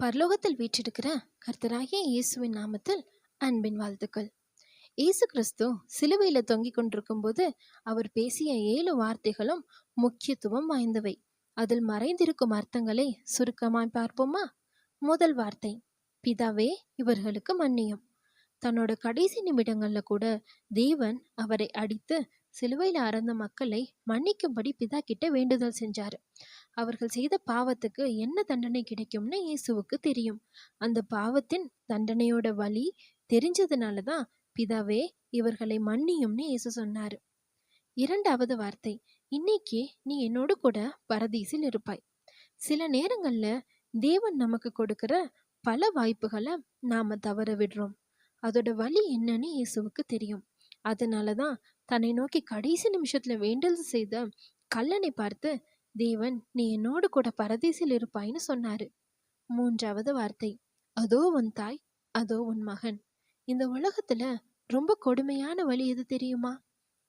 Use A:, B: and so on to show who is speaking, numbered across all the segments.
A: பரலோகத்தில் வீற்றிருக்கிற கர்த்தராகிய இயேசுவின் நாமத்தில் அன்பின் வாழ்த்துக்கள். இயேசு கிறிஸ்து சிலுவையில தொங்கிக் கொண்டிருக்கும் போது அவர் பேசிய ஏழு வார்த்தைகளும் முக்கியத்துவம் வாய்ந்தவை. அதில் மறைந்திருக்கும் அர்த்தங்களை சுருக்கமாய் பார்ப்போமா? முதல் வார்த்தை பிதாவே இவர்களுக்கு மன்னியும். தன்னோட கடைசி நிமிடங்கள்ல கூட தேவன் அவரை அடித்து சிலுவையில் அறந்த மக்களை மன்னிக்கும்படி பிதா கிட்ட வேண்டுதல் செஞ்சாரு. அவர்கள் செய்த பாவத்துக்கு என்ன தண்டனை கிடைக்கும்னு இயேசுவுக்கு தெரியும். அந்த பாவத்தின் தண்டனையோட வழி தெரிஞ்சதுனால தான் பிதாவே இவர்களை மன்னியும்னு இயேசு சொன்னார். இரண்டாவது வார்த்தை இன்னைக்கு நீ என்னோடு கூட பரதீசில் இருப்பாய். சில நேரங்களில் தேவன் நமக்கு கொடுக்கிற பல வாய்ப்புகளை நாம தவற விடுறோம். அதோட வழி என்னன்னு இயேசுவுக்கு தெரியும். அதனால தான் தன்னை நோக்கி கடைசி நிமிஷத்தில் வேண்டல் செய்த கல்லனை பார்த்து தேவன் நீ என்னோடு கூட பரதேசில் இருப்பாய்ன்னு சொன்னாரு. மூன்றாவது வார்த்தை அதோ உன் தாய் அதோ உன் மகன். இந்த உலகத்துல ரொம்ப கொடுமையான வழி எது தெரியுமா?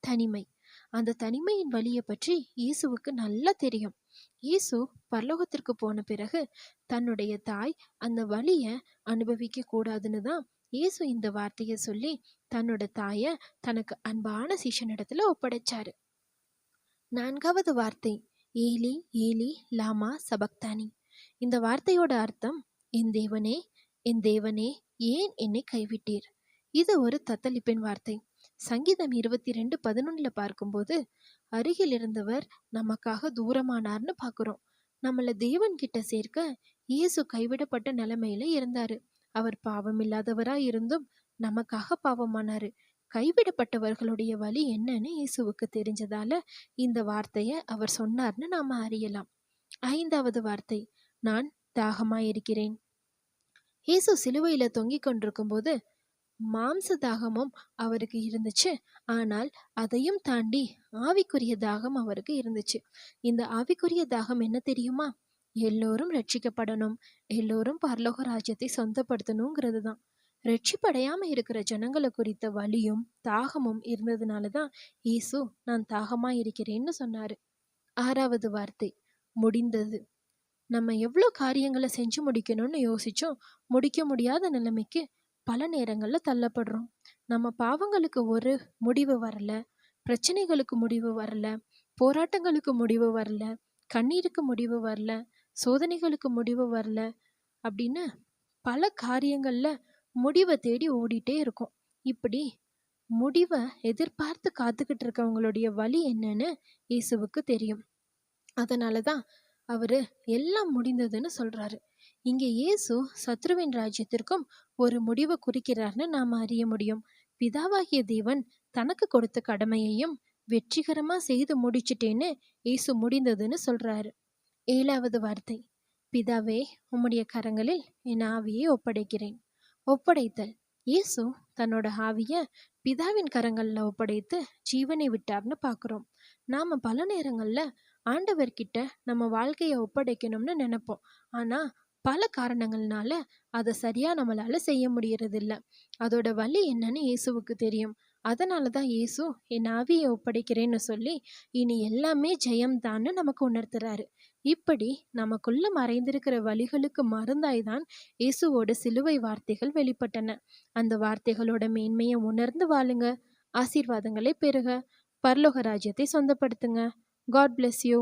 A: தனிமை. அந்த தனிமையின் வழியை பற்றி இயேசுவுக்கு நல்லா தெரியும். இயேசு பரலோகத்திற்கு போன பிறகு தன்னுடைய தாய் அந்த வழிய அனுபவிக்க கூடாதுன்னு தான் இயேசு இந்த வார்த்தையை சொல்லி தன்னோட தாயை தனக்கு அன்பான சீஷனிடத்துல ஒப்படைச்சாரு. நான்காவது வார்த்தை ஏலி ஏலி லாமா சபக்தானி. இந்த வார்த்தையோட அர்த்தம் என் தேவனே என் தேவனே ஏன் என்னை கைவிட்டீர்? இது ஒரு தத்தளிப்பின் வார்த்தை. சங்கீதம் இருபத்தி ரெண்டு பதினொன்னுல பார்க்கும்போது அருகில் இருந்தவர் நமக்காக தூரமானார்னு பார்க்குறோம். நம்மளை தேவன் கிட்ட சேர்க்க இயேசு கைவிடப்பட்ட நிலைமையில இருந்தாரு. அவர் பாவம் இல்லாதவரா இருந்தும் நமக்காக பாவமானாரு. கைவிடப்பட்டவர்களுடைய வழி என்னன்னு இயேசுவுக்கு தெரிஞ்சதால இந்த வார்த்தையை அவர் சொன்னார்னு நாம அறியலாம். ஐந்தாவது வார்த்தை நான் தாகமாயிருக்கிறேன். இயேசு சிலுவையில தொங்கிக் கொண்டிருக்கும் போது மாம்ச தாகமும் அவருக்கு இருந்துச்சு. ஆனால் அதையும் தாண்டி ஆவிக்குரிய தாகம் அவருக்கு இருந்துச்சு. இந்த ஆவிக்குரிய தாகம் என்ன தெரியுமா? எல்லோரும் ரட்சிக்கப்படணும். எல்லோரும் பரலோக ராஜ்யத்தை சொந்தப்படுத்தணுங்கிறது தான் ரட்சிப்படையாம இருக்கிற ஜனங்களை குறித்த வலியும் தாகமும் இருந்ததுனால தான் இயேசு நான் தாகமா இருக்கிறேன்னு சொன்னாரு. ஆறாவது வார்த்தை முடிந்தது. நம்ம எவ்வளோ காரியங்களை செஞ்சு முடிக்கணும்னு யோசிச்சோம் முடிக்க முடியாத நிலைமைக்கு பல நேரங்களில் தள்ளப்படுறோம். நம்ம பாவங்களுக்கு ஒரு முடிவு வரல பிரச்சனைகளுக்கு முடிவு வரல போராட்டங்களுக்கு முடிவு வரல கண்ணீருக்கு முடிவு வரல சோதனைகளுக்கு முடிவு வரல அப்படின்னு பல காரியங்களில் முடிவை தேடி ஓடிட்டே இருக்கும். இப்படி முடிவை எதிர்பார்த்து காத்துக்கிட்டு இருக்கவங்களுடைய வழி என்னன்னு இயேசுவுக்கு தெரியும். அதனால தான் அவரு எல்லாம் முடிந்ததுன்னு சொல்றாரு. இங்கே இயேசு சத்ருவின் ராஜ்யத்திற்கும் ஒரு முடிவை குறிக்கிறார்னு நாம் அறிய முடியும். பிதாவாகிய தேவன் தனக்கு கொடுத்த கடமையையும் வெற்றிகரமாக செய்து முடிச்சிட்டேன்னு இயேசு முடிந்ததுன்னு சொல்றாரு. ஏழாவது வார்த்தை. பிதாவே உம்முடைய கரங்களில் என் ஆவியை ஒப்படைக்கிறேன். ஒப்படைத்தல். இயேசு தன்னோட ஆவிய பிதாவின் கரங்களில் ஒப்படைத்து ஜீவனை விட்டார்னு பார்க்குறோம் நாம் பல நேரங்களில் ஆண்டவர்கிட்ட நம்ம வாழ்க்கையை ஒப்படைக்கணும்னு நினைப்போம். ஆனால் பல காரணங்கள்னால அதை சரியாக நம்மளால் செய்ய முடியறதில்ல. அதோட வழி என்னன்னு இயேசுவுக்கு தெரியும். அதனால தான் இயேசு என் ஆவியை ஒப்படைக்கிறேன்னு சொல்லி இனி எல்லாமே ஜெயம்தான்னு நமக்கு உணர்த்துறாரு. இப்படி நமக்குள்ள மறைந்திருக்கிற வழிகளுக்கு மருந்தாய்தான் இயேசுவோட சிலுவை வார்த்தைகள் வெளிப்பட்டன. அந்த வார்த்தைகளோட மேன்மையை உணர்ந்து வாழுங்க. ஆசீர்வாதங்களை பெறுக. பரலோக ராஜ்யத்தை சொந்தப்படுத்துங்க. God bless you